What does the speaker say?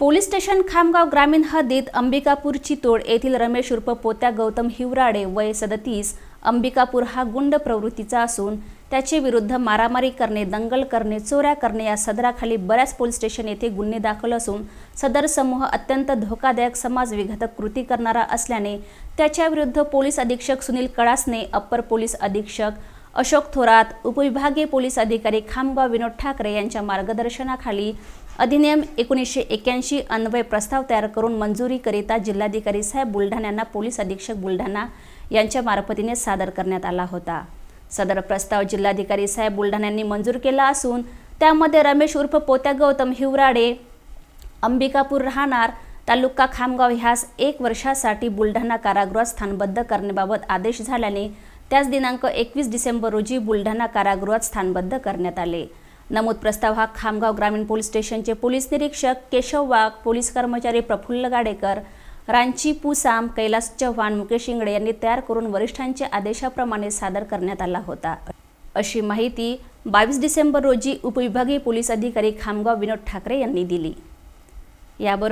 Police station Khamgaon ग्रामीण हद्दीत अंबिकापूर चितोड येथील रमेश उर्फ पोत्या गौतम हिवराडे वय सदतीस. अंबिकापूर हा गुंड प्रवृत्तीचा असून त्याचे विरुद्ध मारामारी करणे दंगल करणे चोऱ्या करणे या सदराखाली बऱ्याच पोलीस स्टेशन येथे गुन्हे दाखल असून सदर समूह अत्यंत धोकादायक समाज विघातक कृती करणारा असल्याने त्याच्याविरुद्ध पोलीस अधीक्षक सुनील कळासने अप्पर पोलीस अधीक्षक अशोक थोरात उपविभागीय पोलीस अधिकारी खामगाव विनोद ठाकरे यांच्या मार्गदर्शनाखाली अधिनियम एकोणीसशे एक्याऐंशी अन्वय प्रस्ताव तयार करून मंजुरीकरिता जिल्हाधिकारी साहेब बुलढाण्यांना पोलीस अधीक्षक बुलढाणा यांच्या मार्फतीने सादर करण्यात आला होता. सदर प्रस्ताव जिल्हाधिकारी साहेब बुलढाण्यांनी मंजूर केला असून त्यामध्ये रमेश उर्फ पोत्या गौतम हिवराडे अंबिकापूर राहणार तालुका खामगाव ह्यास एक वर्षासाठी बुलढाणा कारागृहात स्थानबद्ध करण्याबाबत आदेश झाल्याने त्याच दिनांक एकवीस डिसेंबर रोजी बुलढाणा कारागृहात स्थानबद्ध करण्यात आले. नमूद प्रस्ताव हा खामगाव ग्रामीण पोलीस स्टेशनचे पोलीस निरीक्षक केशव वाघ पोलीस कर्मचारी प्रफुल्ल गाडेकर रांची पुसाम कैलास चव्हाण मुकेश इंगडे यांनी तयार करून वरिष्ठांच्या आदेशाप्रमाणे सादर करण्यात आला होता. अशी माहिती बावीस डिसेंबर रोजी उपविभागीय पोलीस अधिकारी खामगाव विनोद ठाकरे यांनी दिली. याबरोबर